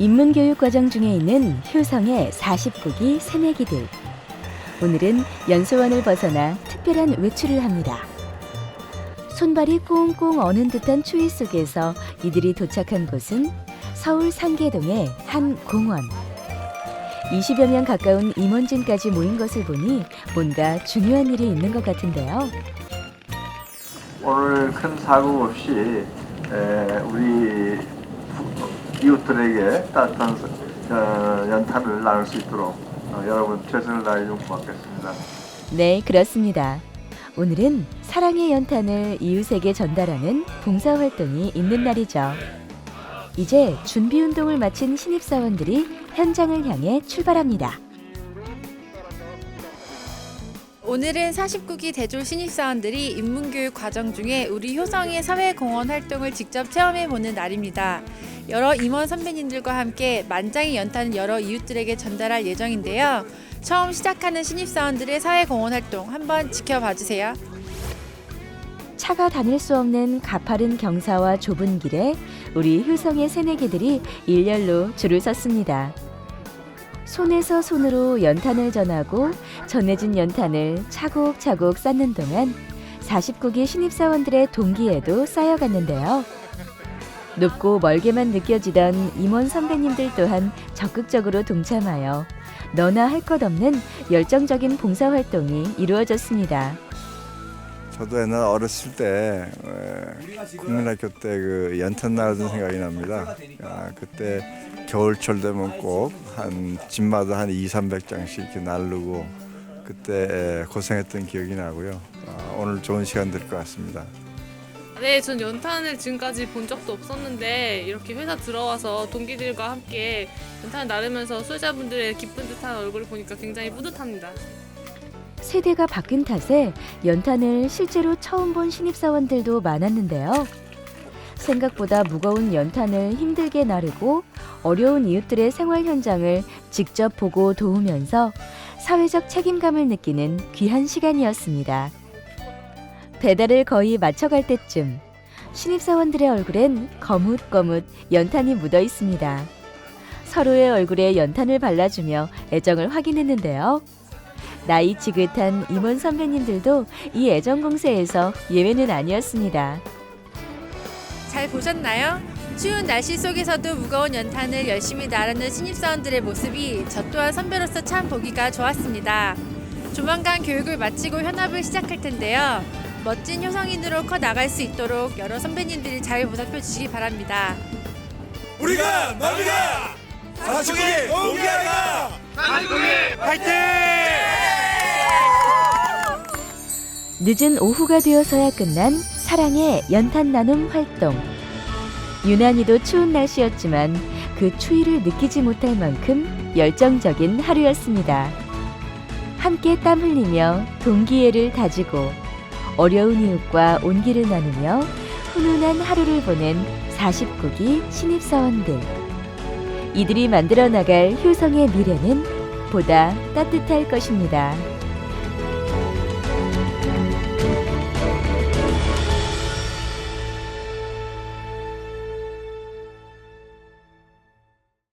인문교육 과정 중에 있는 효성의 49기 새내기들. 오늘은 연소원을 벗어나 특별한 외출을 합니다. 손발이 꽁꽁 어는 듯한 추위 속에서 이들이 도착한 곳은 서울 상계동의 한 공원. 20여 명 가까운 임원진까지 모인 것을 보니 뭔가 중요한 일이 있는 것 같은데요. 오늘 큰 사고 없이 에, 우리 부- 이웃들에게 따뜻한 어, 연탄을 나눌 수 있도록 어, 여러분 최선을 다해 좀 고맙겠습니다. 네, 그렇습니다. 오늘은 사랑의 연탄을 이웃에게 전달하는 봉사활동이 있는 날이죠. 이제 준비 운동을 마친 신입사원들이 현장을 향해 출발합니다. 오늘은 49기 대졸 신입사원들이 인문교육 과정 중에 우리 효성의 사회공헌 활동을 직접 체험해보는 날입니다. 여러 임원 선배님들과 함께 만장의 연탄을 여러 이웃들에게 전달할 예정인데요. 처음 시작하는 신입사원들의 사회공헌 활동 한번 지켜봐 주세요. 차가 다닐 수 없는 가파른 경사와 좁은 길에 우리 효성의 새내기들이 일렬로 줄을 섰습니다. 손에서 손으로 연탄을 전하고 전해진 연탄을 차곡차곡 쌓는 동안 49기 신입사원들의 동기에도 쌓여갔는데요. 높고 멀게만 느껴지던 임원 선배님들 또한 적극적으로 동참하여 너나 할 것 없는 열정적인 봉사활동이 이루어졌습니다. 저도 옛날 어렸을 때 에, 국민학교 때 그 연탄 나르던 생각이 납니다. 아, 그때 겨울철 되면 꼭 한 집마다 한 2, 300장씩 이렇게 나르고 그때 에, 고생했던 기억이 나고요. 아, 오늘 좋은 시간 될 것 같습니다. 네, 전 연탄을 지금까지 본 적도 없었는데 이렇게 회사 들어와서 동기들과 함께 연탄을 나르면서 수혜자분들의 기쁜 듯한 얼굴을 보니까 굉장히 뿌듯합니다. 세대가 바뀐 탓에 연탄을 실제로 처음 본 신입사원들도 많았는데요. 생각보다 무거운 연탄을 힘들게 나르고 어려운 이웃들의 생활 현장을 직접 보고 도우면서 사회적 책임감을 느끼는 귀한 시간이었습니다. 배달을 거의 마쳐갈 때쯤 신입사원들의 얼굴엔 거뭇거뭇 연탄이 묻어 있습니다. 서로의 얼굴에 연탄을 발라주며 애정을 확인했는데요. 나이 지긋한 임원 선배님들도 이 애정 공세에서 예외는 아니었습니다. 잘 보셨나요? 추운 날씨 속에서도 무거운 연탄을 열심히 나르는 신입사원들의 모습이 저 또한 선배로서 참 보기가 좋았습니다. 조만간 교육을 마치고 현업을 시작할 텐데요. 멋진 효성인으로 커 나갈 수 있도록 여러 선배님들이 잘 보살펴 주시기 바랍니다. 우리가 납니다. 사축이 동기하다. 늦은 오후가 되어서야 끝난 사랑의 연탄 나눔 활동. 유난히도 추운 날씨였지만 그 추위를 느끼지 못할 만큼 열정적인 하루였습니다. 함께 땀 흘리며 동기애를 다지고 어려운 이웃과 온기를 나누며 훈훈한 하루를 보낸 49기 신입사원들. 이들이 만들어 나갈 효성의 미래는 보다 따뜻할 것입니다.